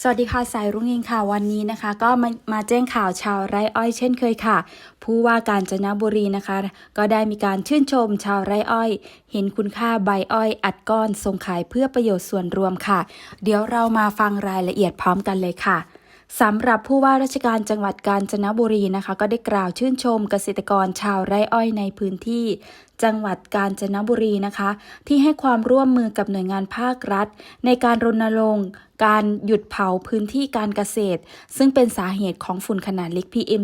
สวัสดีค่ะ สายรุ่งเองค่ะวันนี้นะคะ ก็มามาแจ้งข่าวชาวไร่อ้อยเช่นเคยค่ะ ผู้ว่าการจนบุรีนะคะ ก็ได้มีการชื่นชมชาวไร่อ้อย เห็นคุณค่าใบอ้อย อัดก้อนส่งขายเพื่อประโยชน์ส่วนรวมค่ะ เดี๋ยวเรามาฟังรายละเอียดพร้อมกันเลยค่ะ สำหรับผู้ว่าราชการจังหวัดกาญจนบุรีนะคะ ก็ได้กล่าวชื่นชมเกษตรกรชาวไร่อ้อยในพื้นที่ จังหวัดกาญจนบุรีนะคะ ที่ให้ความร่วมมือกับหน่วยงานภาครัฐ ในการรณรงค์การหยุดเผาพื้นที่การเกษตร ซึ่งเป็นสาเหตุของฝุ่นขนาดเล็ก PM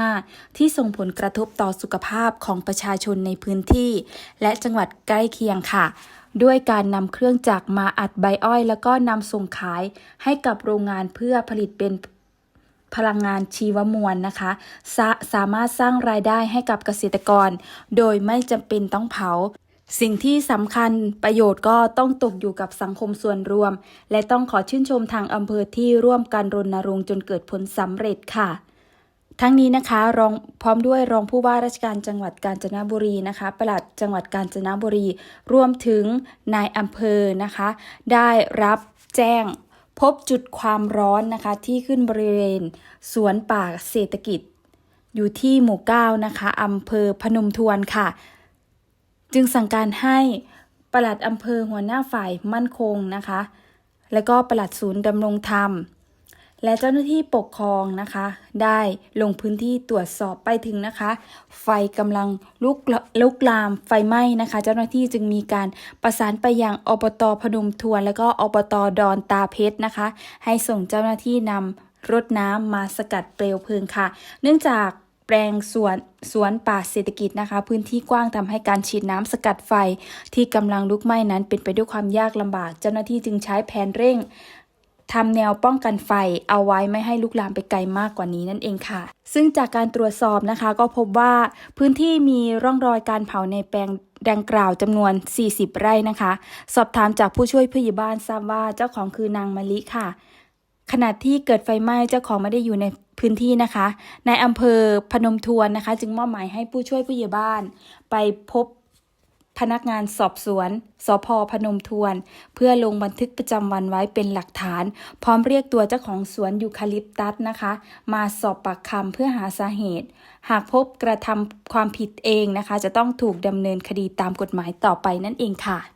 2.5 ที่ส่งผลกระทบต่อสุขภาพของประชาชนในพื้นที่ และจังหวัดใกล้เคียงค่ะ ด้วยการนำเครื่องจักรมาอัดใบอ้อย แล้วก็นำส่งขายให้กับโรงงานเพื่อผลิตเป็นพลังงานชีวมวลนะคะสาสามารถสร้างรายได้ให้กับเกษตรกร โดยไม่จำเป็นต้องเผา สิ่งที่สำคัญประโยชน์ก็ต้องตกอยู่กับสังคมส่วนรวม และต้องขอชื่นชมทางอำเภอที่ร่วมกันรณรงค์จนเกิดผลสำเร็จค่ะ ทั้งนี้นะคะรองพร้อมด้วยรองผู้ว่าราชการจังหวัดกาญจนบุรีนะคะปลัดจังหวัดกาญจนบุรีรวมถึงนายอำเภอนะคะ ได้รับแจ้งพบจุดความร้อนนะคะ ที่ขึ้นบริเวณสวนป่าเศรษฐกิจ อยู่ที่หมู่เก้านะคะอำเภอพนมทวนค่ะ จึงสั่งการให้ปลัดอำเภอหัวหน้าฝ่ายมั่นคงนะคะ และก็ปลัดศูนย์ดำรงธรรม และเจ้าหน้าที่ปกครองนะคะ ได้ลงพื้นที่ตรวจสอบไปถึงนะคะ ไฟกำลังลุกลุกลามไฟไหม้นะคะ เจ้าหน้าที่จึงมีการประสานไปยังอบตพนมทวน และก็อบตดอนตาเพชรนะคะ ให้ส่งเจ้าหน้าที่นำรถน้ำมาสกัดเปลวเพลิงค่ะ เนื่องจากแปลงสวนสวนป่าเศรษฐกิจนะคะ พื้นที่กว้างทำให้การฉีดน้ำสกัดไฟ ที่กำลังลุกไหม้นั้นเป็นไปด้วยความยากลำบาก เจ้าหน้าที่จึงใช้แผนเร่ง ทำแนวป้องกันไฟเอาไว้ไม่ให้ลุกลามไปไกลมากกว่านี้นั่นเองค่ะ ซึ่งจากการตรวจสอบนะคะก็พบว่าพื้นที่มีร่องรอยการเผาในแปลงดังกล่าวจำนวน 40 ไร่นะคะ สอบถามจากผู้ช่วยผู้ใหญ่บ้านทราบว่าเจ้าของคือนางมะลิค่ะ ขณะที่เกิดไฟไหม้เจ้าของไม่ได้อยู่ในพื้นที่นะคะ ในอำเภอพนมทวนนะคะ จึงมอบหมายให้ผู้ช่วยผู้ใหญ่บ้าน ไปพบ พนักงานสอบสวน สพพนมทวน เพื่อลงบันทึกประจำวันไว้เป็นหลักฐาน พร้อมเรียกตัวเจ้าของสวนยูคาลิปตัสนะคะ มาสอบปากคำเพื่อหาสาเหตุ หากพบกระทำความผิดเองนะคะ จะต้องถูกดำเนินคดีตามกฎหมายต่อไปนั่นเองค่ะ